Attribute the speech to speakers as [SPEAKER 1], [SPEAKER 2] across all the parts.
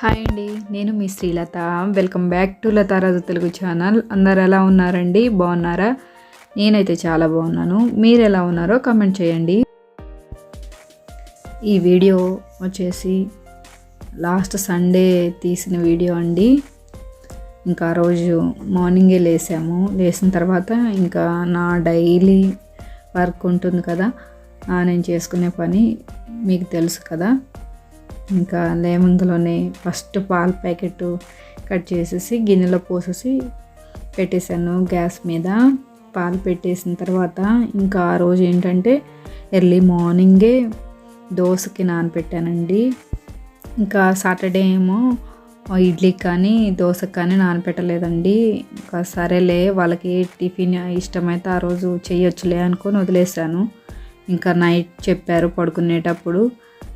[SPEAKER 1] Hi అండి నేను మీ Srilatha. Welcome back to Latharaju Telugu channel అందరు ఎలా ఉన్నారండి? బాగున్నారా? నేనైతే చాలా బాగున్నాను. మీరు ఎలా ఉన్నారో కమెంట్ చేయండి. ఈ వీడియో వచ్చేసి లాస్ట్ సండే తీసిన వీడియో అండి. ఇంకా ఆ రోజు మార్నింగే లేసాము. లేచిన తర్వాత ఇంకా నా డైలీ వర్క్ ఉంటుంది కదా నేను చేసుకునే పని మీకు తెలుసు కదా. ఇంకా లేమందులోనే ఫస్ట్ పాల ప్యాకెట్ కట్ చేసేసి గిన్నెలో పోసేసి పెట్టేశాను గ్యాస్ మీద. పాలు పెట్టేసిన తర్వాత ఇంకా ఆ రోజు ఏంటంటే ఎర్లీ మార్నింగే దోశకి నానపెట్టానండి. ఇంకా సాటర్డే ఏమో ఇడ్లీకి కానీ దోశకి కానీ నానపెట్టలేదండి. ఇంకా సరేలే వాళ్ళకి టిఫిన్ ఇష్టమైతే ఆ రోజు చేయొచ్చులే అనుకొని వదిలేసాను ఇంకా నైట్ చెప్పారు పడుకునేటప్పుడు.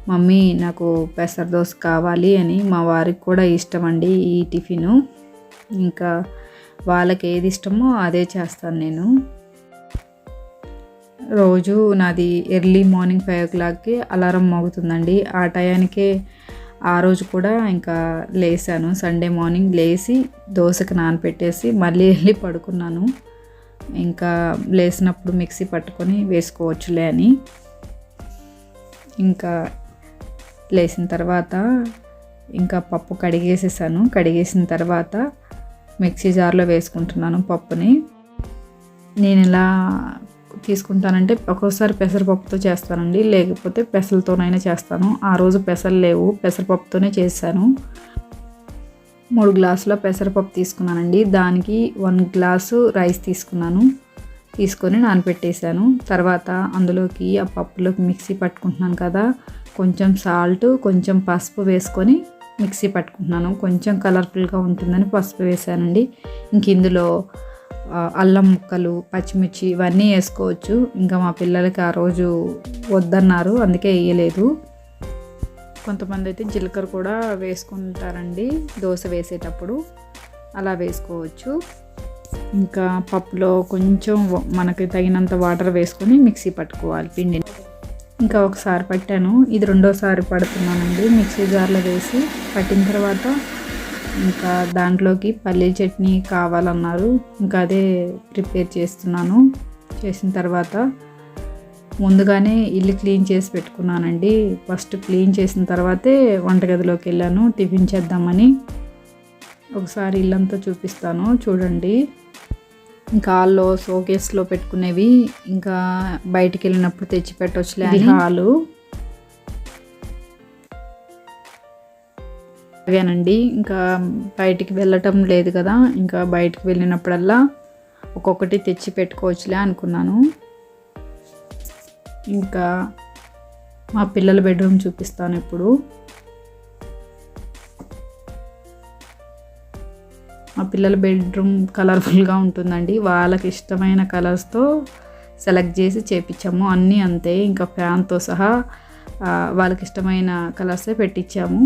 [SPEAKER 1] మమ్మీ నాకు పెసర దోశ కావాలి అని మా వారికి కూడా ఇష్టం అండి ఈ టిఫిను. ఇంకా వాళ్ళకి ఏది ఇష్టమో అదే చేస్తాను నేను. రోజు నాది ఎర్లీ మార్నింగ్ ఫైవ్ ఓ క్లాక్కి అలారం మోగుతుందండి. ఆ టయానికే ఆ రోజు కూడా ఇంకా లేసాను. సండే మార్నింగ్ లేచి దోశకి నానపెట్టేసి మళ్ళీ వెళ్ళి పడుకున్నాను. ఇంకా లేసినప్పుడు మిక్సీ పట్టుకొని వేసుకోవచ్చులే అని. ఇంకా లేసిన తర్వాత ఇంకా పప్పు కడిగేసేసాను. కడిగేసిన తర్వాత మిక్సీ జార్లో వేసుకుంటున్నాను పప్పుని. నేను ఎలా తీసుకుంటానంటే ఒక్కోసారి పెసరపప్పుతో చేస్తానండి. లేకపోతే పెసలతోనైనా చేస్తాను. ఆ రోజు పెసలు లేవు. పెసరపప్పుతోనే చేశాను. మూడు గ్లాసుల పెసరపప్పు తీసుకున్నానండి. దానికి వన్ గ్లాసు రైస్ తీసుకున్నాను. తీసుకొని నానపెట్టేశాను. తర్వాత అందులోకి ఆ పప్పులోకి మిక్సీ పట్టుకుంటున్నాను కదా. కొంచెం సాల్ట్ కొంచెం పసుపు వేసుకొని మిక్సీ పట్టుకుంటున్నాను. కొంచెం కలర్ఫుల్గా ఉంటుందని పసుపు వేసానండి. ఇంక ఇందులో అల్లం ముక్కలు పచ్చిమిర్చి ఇవన్నీ వేసుకోవచ్చు. ఇంకా మా పిల్లలకి ఆ రోజు వద్దన్నారు అందుకే వేయలేదు. కొంతమంది అయితే జీలకర్ర కూడా వేసుకుంటారండి దోశ వేసేటప్పుడు అలా వేసుకోవచ్చు. ఇంకా పప్పులో కొంచెం మనకి తగినంత వాటర్ వేసుకొని మిక్సీ పట్టుకోవాలి పిండిని. ఇంకా ఒకసారి పట్టాను. ఇది రెండోసారి పడుతున్నానండి. మిక్సీ జార్లో వేసి పట్టిన తర్వాత ఇంకా దాంట్లోకి పల్లీ చట్నీ కావాలన్నారు. ఇంకా అదే ప్రిపేర్ చేస్తున్నాను. చేసిన తర్వాత ముందుగానే ఇల్లు క్లీన్ చేసి పెట్టుకున్నానండి. ఫస్ట్ క్లీన్ చేసిన తర్వాతే వంటగదిలోకి వెళ్ళాను. టిఫిన్ చేద్దామని. ఒకసారి ఇల్లంతా చూపిస్తాను. చూడండి. ఇంకా హాల్లో షోకేస్లో పెట్టుకునేవి ఇంకా బయటికి వెళ్ళినప్పుడు తెచ్చి పెట్టవచ్చులే అని. హాలు. అవేనండి. ఇంకా బయటికి వెళ్ళటం లేదు కదా. ఇంకా బయటికి వెళ్ళినప్పుడల్లా ఒక్కొక్కటి తెచ్చి పెట్టుకోవచ్చులే అనుకున్నాను. ఇంకా మా పిల్లల బెడ్రూమ్ చూపిస్తాను ఇప్పుడు. మా పిల్లల బెడ్రూమ్ కలర్ఫుల్గా ఉంటుందండి. వాళ్ళకి ఇష్టమైన కలర్స్తో సెలెక్ట్ చేసి చేపించాము అన్నీ అంతే. ఇంకా ఫ్యాన్తో సహా వాళ్ళకి ఇష్టమైన కలర్సే పెట్టించాము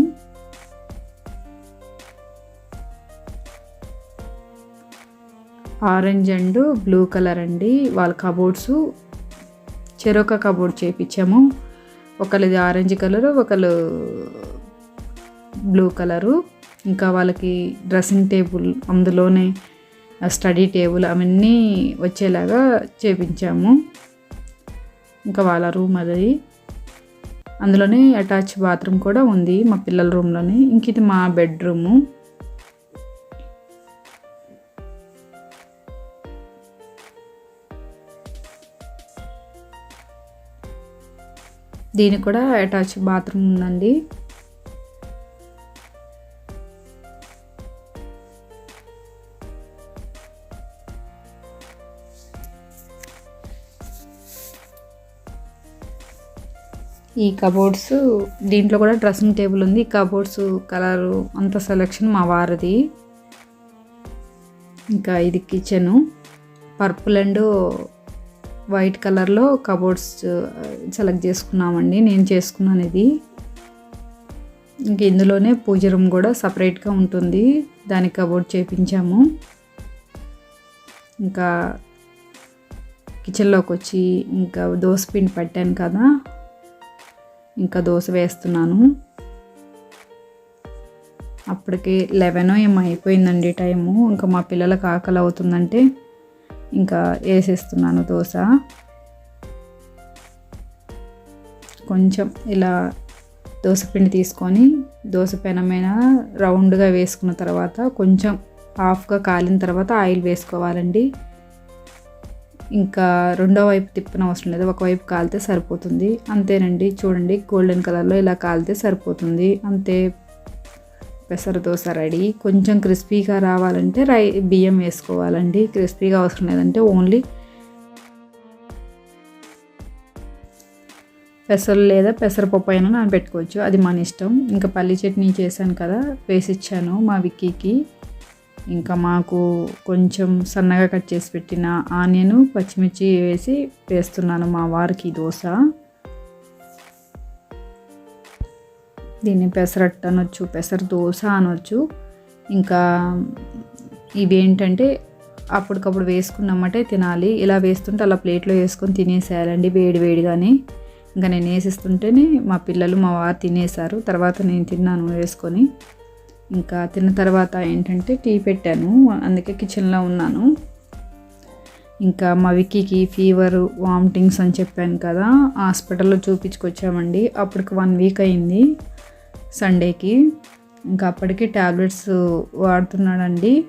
[SPEAKER 1] ఆరెంజ్ అండ్ బ్లూ కలర్ అండి వాళ్ళ కబోర్డ్స్. చెరొక కబోర్డ్ చేపించాము ఒకళ్ళది ఆరెంజ్ కలరు ఒకళ్ళు బ్లూ కలరు. ఇంకా వాళ్ళకి డ్రెస్సింగ్ టేబుల్ అందులోనే స్టడీ టేబుల్ అవన్నీ వచ్చేలాగా చేపించాము. ఇంకా వాళ్ళ రూమ్ అది. అందులోనే అటాచ్ బాత్రూమ్ కూడా ఉంది మా పిల్లల రూమ్లోనే ఇంక ఇది మా బెడ్రూము దీనికి కూడా అటాచ్ బాత్రూమ్ ఉందండి. ఈ కబోర్డ్స్ దీంట్లో కూడా డ్రెస్సింగ్ టేబుల్ ఉంది. కబోర్డ్స్ కలరు అంత సెలెక్షన్ మా వారిది. ఇంకా ఇది కిచెను. పర్పుల్ అండ్ వైట్ కలర్లో కబోర్డ్స్ సెలెక్ట్ చేసుకున్నామండి. నేను చేసుకున్నాను ఇది. ఇంక ఇందులోనే పూజ రూమ్ కూడా సపరేట్గా ఉంటుంది. దానికి కబోర్డ్ చేపించాము. ఇంకా కిచెన్లోకి వచ్చి ఇంకా దోశ పిండి పట్టాను కదా. ఇంకా దోశ వేస్తున్నాను. అప్పటికి లెవెన్ ఏమో అయిపోయిందండి టైము. ఇంకా మా పిల్లలకు ఆకలి అవుతుందంటే ఇంకా వేసేస్తున్నాను దోశ. కొంచెం ఇలా దోశ పిండి తీసుకొని దోశ పెనమైన రౌండ్గా వేసుకున్న తర్వాత కొంచెం హాఫ్గా కాలిన తర్వాత ఆయిల్ వేసుకోవాలండి. ఇంకా రెండో వైపు తిప్పన అవసరం లేదు. ఒకవైపు కాలితే సరిపోతుంది. అంతేనండి. చూడండి. గోల్డెన్ కలర్లో ఇలా కాలితే సరిపోతుంది. అంతే. పెసర దోశ రెడీ. కొంచెం క్రిస్పీగా రావాలంటే రై బియ్యం వేసుకోవాలండి. క్రిస్పీగా అవసరం లేదంటే ఓన్లీ పెసరు లేదా పెసరపప్పు అయినా నానబెట్టుకోవచ్చు. అది మన ఇష్టం. ఇంకా పల్లి చట్నీ చేశాను కదా వేసిచ్చాను మా విక్కీకి. ఇంకా మాకు కొంచెం సన్నగా కట్ చేసి పెట్టిన ఆనియన్ పచ్చిమిర్చి వేసి వేస్తున్నాను మా వారికి దోశ. దీన్ని పెసరట్టు అనొచ్చు పెసర దోశ అనొచ్చు. ఇంకా ఇవేంటంటే అప్పటికప్పుడు వేసుకున్నామంటే తినాలి. ఇలా వేస్తుంటే అలా ప్లేట్లో వేసుకొని తినేసేయాలండి వేడి వేడిగానే. ఇంకా నేను వేసిస్తుంటేనే మా పిల్లలు మా వారు తినేశారు. తర్వాత నేను తిన్నాను వేసుకొని. ఇంకా తిన్న తర్వాత ఏంటంటే టీ పెట్టాను. అందుకే కిచెన్లో ఉన్నాను. ఇంకా మా విక్కీకి ఫీవర్ వామిటింగ్స్ అని చెప్పాను కదా హాస్పిటల్లో చూపించుకొచ్చామండి. అప్పటికి వన్ వీక్ అయింది సండేకి ఇంకా అప్పటికి ట్యాబ్లెట్స్ వాడుతున్నాడండి.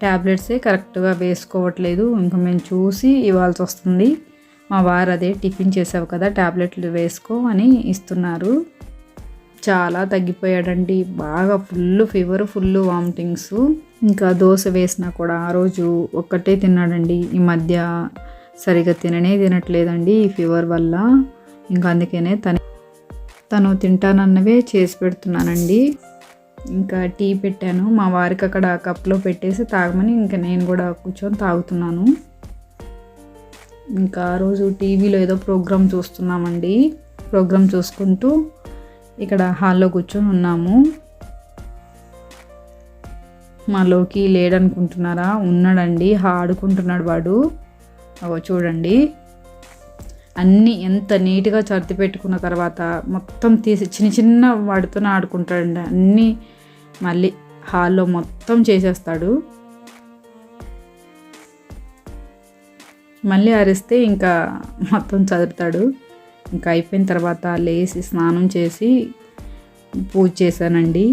[SPEAKER 1] ట్యాబ్లెట్సే కరెక్ట్గా వేసుకోవట్లేదు. ఇంకా మేము చూసి ఇవ్వాల్సి వస్తుంది. మా వారు అదే టిఫిన్ చేసావు కదా ట్యాబ్లెట్లు వేసుకో అని ఇస్తున్నారు. చాలా తగ్గిపోయాడండి. బాగా ఫుల్ ఫీవర్ ఫుల్ వామిటింగ్స్. ఇంకా దోశ వేసినా కూడా ఆ రోజు ఒక్కటే తిన్నాడండి. ఈ మధ్య సరిగా తిననే తినట్లేదండి ఈ ఫీవర్ వల్ల. ఇంకా అందుకనే తన తను తింటానన్నవే చేసి పెడుతున్నానండి. ఇంకా టీ పెట్టాను. మా వారికి అక్కడ కప్లో పెట్టేసి తాగమని ఇంకా నేను కూడా కూర్చొని తాగుతున్నాను. ఇంకా ఆ రోజు టీవీలో ఏదో ప్రోగ్రామ్ చూస్తున్నామండి. ప్రోగ్రామ్ చూసుకుంటూ ఇక్కడ హాల్లో కూర్చొని ఉన్నాము. మాలోకి లేడనుకుంటున్నారా? ఉన్నాడండి. ఆడుకుంటున్నాడు వాడు. అవో చూడండి. అన్నీ ఎంత నీట్గా సర్ది పెట్టుకున్న తర్వాత మొత్తం తీసి చిన్న చిన్న వాడితో ఆడుకుంటాడండి. అన్నీ మళ్ళీ హాల్లో మొత్తం చేసేస్తాడు. మళ్ళీ అరిస్తే ఇంకా మొత్తం చదువుతాడు ఇంకా అయిపోయిన తర్వాత లేచి స్నానం చేసి పూజ చేశానండి.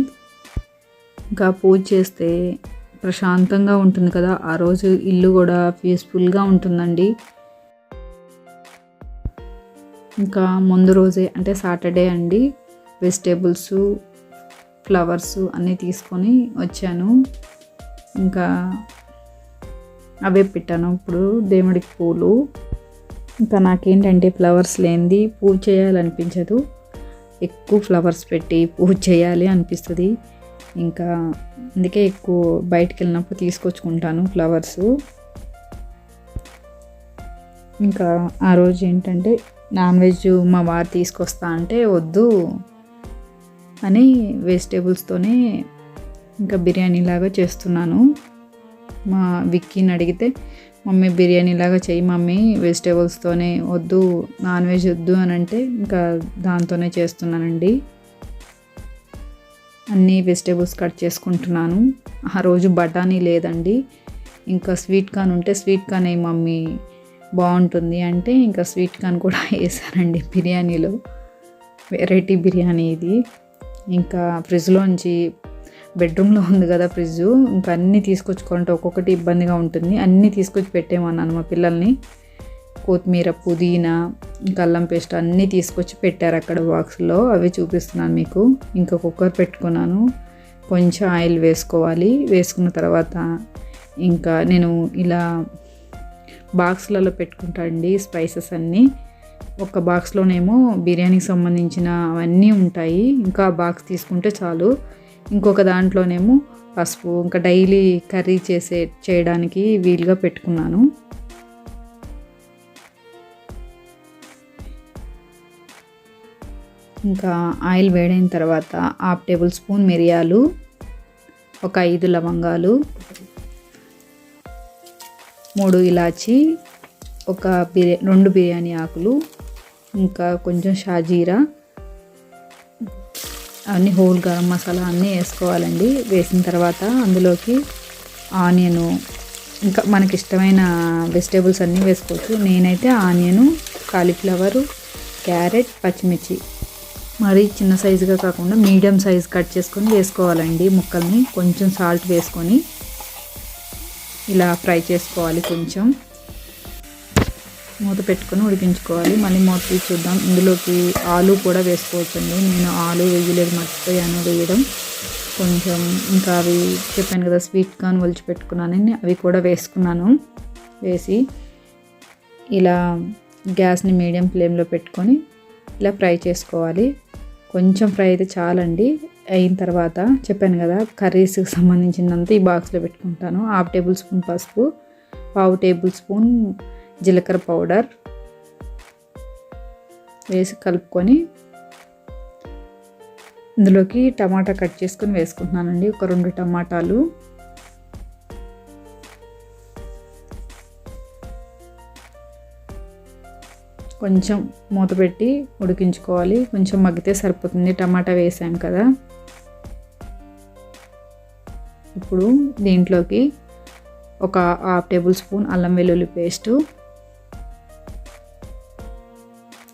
[SPEAKER 1] ఇంకా పూజ చేస్తే ప్రశాంతంగా ఉంటుంది కదా. ఆ రోజు ఇల్లు కూడా పీస్ఫుల్గా ఉంటుందండి. ఇంకా ముందు రోజే అంటే సాటర్డే అండి. వెజిటేబుల్స్ ఫ్లవర్స్ అన్నీ తీసుకొని వచ్చాను. ఇంకా అవే పెట్టాను. ఇప్పుడు దేవుడికి పూలు ఇంకా నాకేంటంటే ఫ్లవర్స్ లేనిది పూజ చేయాలనిపించదు. ఎక్కువ ఫ్లవర్స్ పెట్టి పూజ చేయాలి అనిపిస్తుంది. ఇంకా అందుకే ఎక్కువ బయటికి వెళ్ళినప్పుడు తీసుకొచ్చుకుంటాను ఫ్లవర్స్. ఇంకా ఆ రోజు ఏంటంటే నాన్ వెజ్ మా వారు తీసుకొస్తా అంటే వద్దు అని వెజిటేబుల్స్తోనే ఇంకా బిర్యానీ లాగా చేస్తున్నాను. మా విక్కీని అడిగితే మమ్మీ బిర్యానీ లాగా చెయ్యి మమ్మీ వెజిటేబుల్స్తోనే వద్దు నాన్ వెజ్ వద్దు అని అంటే ఇంకా దాంతోనే చేస్తున్నానండి. అన్ని వెజిటేబుల్స్ కట్ చేసుకుంటున్నాను. ఆ రోజు బఠానీ లేదండి. ఇంకా స్వీట్ కార్న్ ఉంటే స్వీట్ కార్న్ అయ్యి మమ్మీ బాగుంటుంది అంటే ఇంకా స్వీట్ కార్న్ కూడా వేసానండి బిర్యానీలో. వెరైటీ బిర్యానీ ఇది. ఇంకా ఫ్రిడ్జ్లోంచి బెడ్రూమ్లో ఉంది కదా ఫ్రిడ్జ్ ఇంకా అన్నీ తీసుకొచ్చుకుంటే ఒక్కొక్కటి ఇబ్బందిగా ఉంటుంది. అన్నీ తీసుకొచ్చి పెట్టేమన్నాను మా పిల్లల్ని. కొత్తిమీర పుదీనా అల్లం పేస్ట్ అన్నీ తీసుకొచ్చి పెట్టారు అక్కడ బాక్స్లో. అవి చూపిస్తున్నాను మీకు. ఇంకా కుక్కర్ పెట్టుకున్నాను. కొంచెం ఆయిల్ వేసుకోవాలి. వేసుకున్న తర్వాత ఇంకా నేను ఇలా బాక్స్లలో పెట్టుకుంటా అండి స్పైసెస్ అన్నీ. ఒక బాక్స్లోనేమో బిర్యానీకి సంబంధించిన అవన్నీ ఉంటాయి. ఇంకా బాక్స్ తీసుకుంటే చాలు. ఇంకొక దాంట్లోనేమో పసుపు ఇంకా డైలీ కర్రీ చేసే చేయడానికి వీలుగా పెట్టుకున్నాను. ఇంకా ఆయిల్ వేడైన తర్వాత హాఫ్ టేబుల్ స్పూన్ మిరియాలు ఒక ఐదు లవంగాలు మూడు ఇలాచి ఒక బిర్యా రెండు బిర్యానీ ఆకులు ఇంకా కొంచెం షాజీరా అన్నీ హోల్ గరం మసాలా అన్నీ వేసుకోవాలండి. వేసిన తర్వాత అందులోకి ఆనియను ఇంకా మనకి ఇష్టమైన వెజిటేబుల్స్ అన్నీ వేసుకోవచ్చు. నేనైతే ఆనియను కాలీఫ్లవరు క్యారెట్ పచ్చిమిర్చి. మరి చిన్న సైజుగా కాకుండా మీడియం సైజ్ కట్ చేసుకొని వేసుకోవాలండి. ముక్కల్ని కొంచెం సాల్ట్ వేసుకొని ఇలా ఫ్రై చేసుకోవాలి కొంచెం. మూత పెట్టుకొని ఉడికించుకోవాలి. మళ్ళీ మూత తీసి చూద్దాం. ఇందులోకి ఆలు కూడా వేసుకోవచ్చండి. నేను ఆలు వేయలేదు మర్చిపోయాను వేయడం. కొంచెం ఇంకా అవి చెప్పాను కదా స్వీట్ కార్న్ ఒలిచి పెట్టుకున్నానని అవి కూడా వేసుకున్నాను. వేసి ఇలా గ్యాస్ని మీడియం ఫ్లేమ్లో పెట్టుకొని ఇలా ఫ్రై చేసుకోవాలి. కొంచెం ఫ్రై అయితే చాలండి. అయిన తర్వాత చెప్పాను కదా కర్రీస్కి సంబంధించినంత ఈ బాక్స్లో పెట్టుకుంటాను. హాఫ్ టేబుల్ స్పూన్ పసుపు పావు టేబుల్ స్పూన్ జీలకర్ర పౌడర్ వేసి కలుపుకొని ఇందులోకి టమాటా కట్ చేసుకొని వేసుకుంటున్నానండి. ఒక రెండు టమాటాలు. కొంచెం మూత పెట్టి ఉడికించుకోవాలి. కొంచెం మగ్గితే సరిపోతుంది. టమాటా వేసాం కదా. ఇప్పుడు దీంట్లోకి ఒక హాఫ్ టేబుల్ స్పూన్ అల్లం వెల్లుల్లి పేస్టు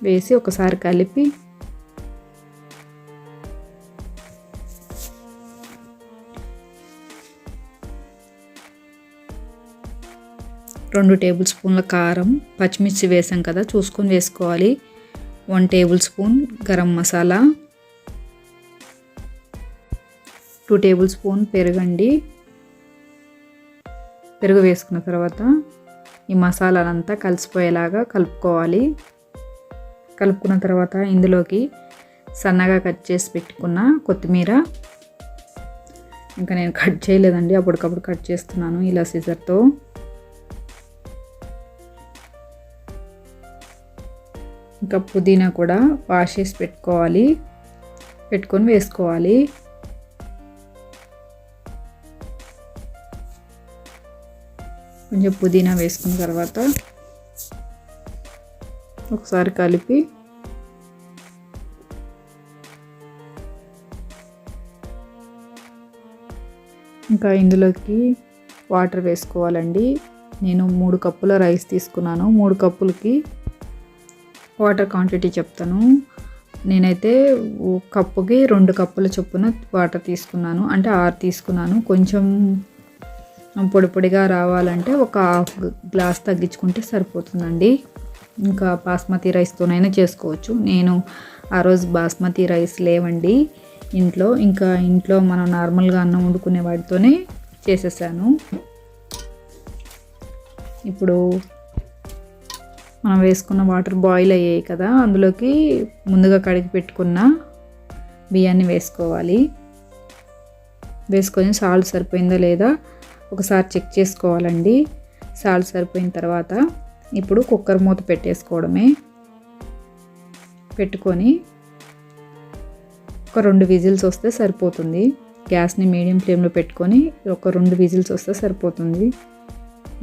[SPEAKER 1] వేసి ఒకసారి కలిపి రెండు టేబుల్ స్పూన్ల కారం పచ్చిమిర్చి వేసాం కదా చూసుకొని వేసుకోవాలి. One tablespoon garam masala two tablespoon పెరుగండి. పెరుగు వేసుకున్న తర్వాత ఈ మసాలాలంతా కలిసిపోయేలాగా కలుపుకోవాలి. కలుపుకున్న తర్వాత ఇందులోకి సన్నగా కట్ చేసి పెట్టుకున్న కొత్తిమీర. ఇంకా నేను కట్ చేయలేదండి అప్పటికప్పుడు కట్ చేస్తున్నాను ఇలా సిజర్తో. ఇంకా పుదీనా కూడా వాష్ చేసి పెట్టుకోవాలి పెట్టుకొని వేసుకోవాలి. కొంచెం పుదీనా వేసుకున్న తర్వాత ఒకసారి కలిపి ఇంకా ఇందులోకి వాటర్ వేసుకోవాలండి. నేను మూడు కప్పుల రైస్ తీసుకున్నాను. మూడు కప్పులకి వాటర్ క్వాంటిటీ చెప్తాను. నేనైతే కప్పుకి రెండు కప్పుల చొప్పున వాటర్ తీసుకున్నాను. అంటే ఆరు తీసుకున్నాను. కొంచెం పొడి పొడిగా రావాలంటే ఒక హాఫ్ గ్లాస్ తగ్గించుకుంటే సరిపోతుందండి. ఇంకా బాస్మతి రైస్తోనైనా చేసుకోవచ్చు. నేను ఆ రోజు బాస్మతి రైస్ లేవండి. ఇంట్లో ఇంకా ఇంట్లో మనం నార్మల్గా అన్నం వండుకునే వాటితోనే చేసేసాను. ఇప్పుడు మనం వేసుకున్న వాటర్ బాయిల్ అయ్యాయి కదా అందులోకి ముందుగా కడిగి పెట్టుకున్న బియ్యాన్ని వేసుకోవాలి. వేసుకొని సాల్ట్ సరిపోయిందా లేదా ఒకసారి చెక్ చేసుకోవాలండి. సాల్ట్ సరిపోయిన తర్వాత ఇప్పుడు కుక్కర్ మూత పెట్టేసుకోవడమే. పెట్టుకొని ఒక రెండు విజిల్స్ వస్తే సరిపోతుంది. గ్యాస్ని మీడియం ఫ్లేమ్లో పెట్టుకొని ఒక రెండు విజిల్స్ వస్తే సరిపోతుంది.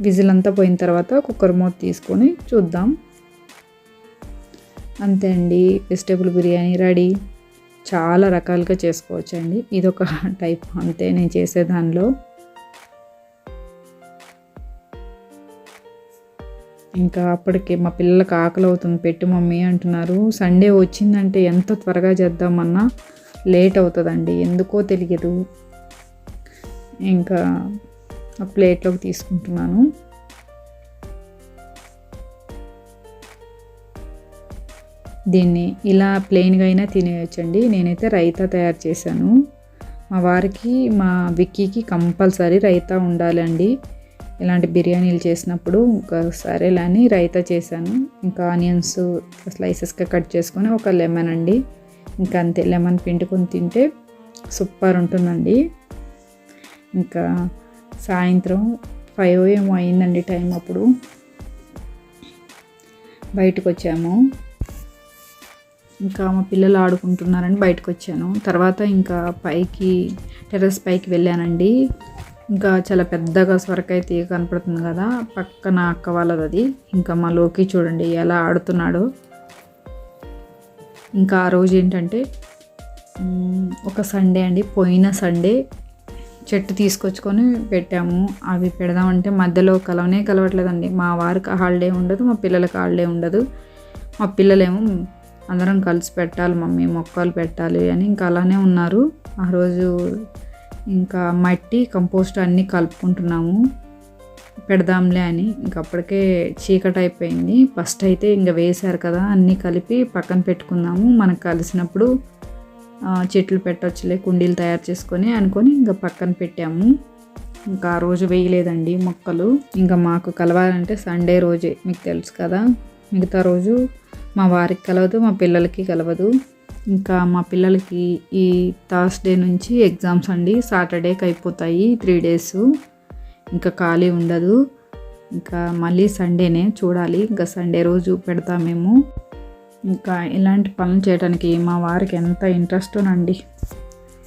[SPEAKER 1] విజిల్ అంతా పోయిన తర్వాత కుక్కర్ మూత తీసుకొని చూద్దాం. అంతే అండి. Vegetable biryani ready. చాలా రకాలుగా చేసుకోవచ్చండి. ఇదొక టైప్ అంతే నేను చేసే దానిలో. ఇంకా అప్పటికే మా పిల్లలకు ఆకలి అవుతుంది పెట్టు మమ్మీ అంటున్నారు. సండే వచ్చిందంటే ఎంత త్వరగా చేద్దామన్నా లేట్ అవుతుందండి ఎందుకో తెలియదు. ఇంకా ఆ ప్లేట్లోకి తీసుకుంటున్నాను. దీన్ని ఇలా ప్లెయిన్గా అయినా తినేయచ్చండి. నేనైతే రైతా తయారు చేశాను. మా వారికి మా విక్కీకి కంపల్సరీ రైతా ఉండాలండి. ఇలాంటి బిర్యానీలు చేసినప్పుడు ఒక సరేలా అని రైతా చేశాను. ఇంకా ఆనియన్స్ స్లైసెస్గా కట్ చేసుకొని ఒక లెమన్ అండి. ఇంకా అంతే లెమన్ పిండుకొని తింటే సూపర్ ఉంటుందండి. ఇంకా సాయంత్రం ఫైవ్ ఏమో అయిందండి టైం అప్పుడు. బయటకు వచ్చాము ఇంకా మా పిల్లలు ఆడుకుంటున్నారని బయటకు వచ్చాను తర్వాత ఇంకా పైకి టెర్రస్ పైకి వెళ్ళానండి. ఇంకా చాలా పెద్దగా సొరకాయ తీగ కనపడుతుంది కదా పక్కన అక్క వాళ్ళది అది. ఇంకా మా లోకి చూడండి ఎలా ఆడుతున్నాడు. ఇంకా ఆ రోజు ఏంటంటే ఒక సండే అండి పోయిన సండే చెట్టు తీసుకొచ్చుకొని పెట్టాము. అవి పెడదామంటే మధ్యలో కలవనే కలవట్లేదండి. మా వారికి హాలిడే ఉండదు మా పిల్లలకి హాలిడే ఉండదు. మా పిల్లలేమో అందరం కలిసి పెట్టాలి మమ్మీ మొక్కలు పెట్టాలి అని ఇంకా అలానే ఉన్నారు. ఆ రోజు ఇంకా మట్టి కంపోస్ట్ అన్నీ కలుపుకుంటున్నాము. పెడదాంలే అని. ఇంకప్పటికే చీకటి అయిపోయింది. ఫస్ట్ అయితే ఇంకా వేశారు కదా అన్నీ కలిపి పక్కన పెట్టుకుందాము. మనకు కలిసినప్పుడు చెట్లు పెట్టవచ్చులే కుండీలు తయారు చేసుకొని అనుకొని ఇంకా పక్కన పెట్టాము. ఇంకా ఆ రోజు వేయలేదండి మొక్కలు. ఇంకా మాకు కలవాలంటే సండే రోజే మీకు తెలుసు కదా. మిగతా రోజు మా వారికి కలవదు మా పిల్లలకి కలవదు. ఇంకా మా పిల్లలకి ఈ థర్స్డే నుంచి ఎగ్జామ్స్ అండి. సాటర్డేకి అయిపోతాయి త్రీ డేస్ ఇంకా ఖాళీ ఉండదు. ఇంకా మళ్ళీ సండేనే చూడాలి. ఇంకా సండే రోజు పెడతామేమో. ఇంకా ఇలాంటి పనులు చేయడానికి మా వారికి ఎంత ఇంట్రెస్టోనండి.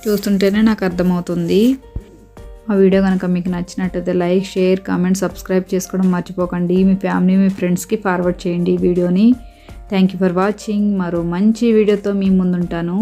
[SPEAKER 1] చూస్తుంటేనే నాకు అర్థమవుతుంది. ఆ వీడియో కనుక మీకు నచ్చినట్టయితే లైక్ షేర్ కామెంట్ సబ్స్క్రైబ్ చేసుకోవడం మర్చిపోకండి. మీ ఫ్యామిలీ మీ ఫ్రెండ్స్కి ఫార్వర్డ్ చేయండి ఈ వీడియోని. థ్యాంక్ యూ ఫర్ వాచింగ్ మరో మంచి వీడియోతో మీ ముందుంటాను.